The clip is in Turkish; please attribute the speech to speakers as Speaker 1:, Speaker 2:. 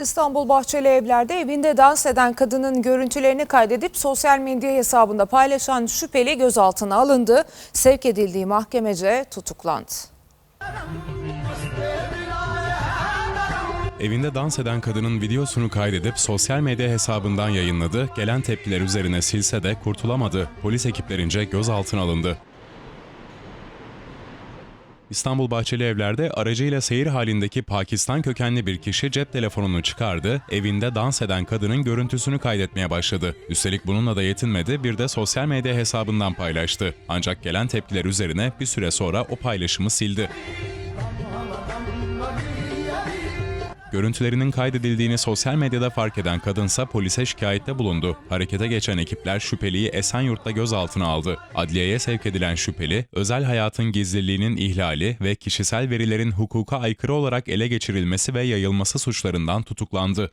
Speaker 1: İstanbul Bahçeli Evler'de evinde dans eden kadının görüntülerini kaydedip sosyal medya hesabında paylaşan şüpheli gözaltına alındı. Sevk edildiği mahkemece tutuklandı.
Speaker 2: Evinde dans eden kadının videosunu kaydedip sosyal medya hesabından yayınladı. Gelen tepkiler üzerine silse de kurtulamadı. Polis ekiplerince gözaltına alındı. İstanbul Bahçeli Evler'de aracıyla seyir halindeki Pakistan kökenli bir kişi cep telefonunu çıkardı, evinde dans eden kadının görüntüsünü kaydetmeye başladı. Üstelik bununla da yetinmedi, bir de sosyal medya hesabından paylaştı. Ancak gelen tepkiler üzerine bir süre sonra o paylaşımı sildi. Görüntülerinin kaydedildiğini sosyal medyada fark eden kadınsa polise şikayette bulundu. Harekete geçen ekipler şüpheliyi Esenyurt'ta gözaltına aldı. Adliyeye sevk edilen şüpheli, özel hayatın gizliliğinin ihlali ve kişisel verilerin hukuka aykırı olarak ele geçirilmesi ve yayılması suçlarından tutuklandı.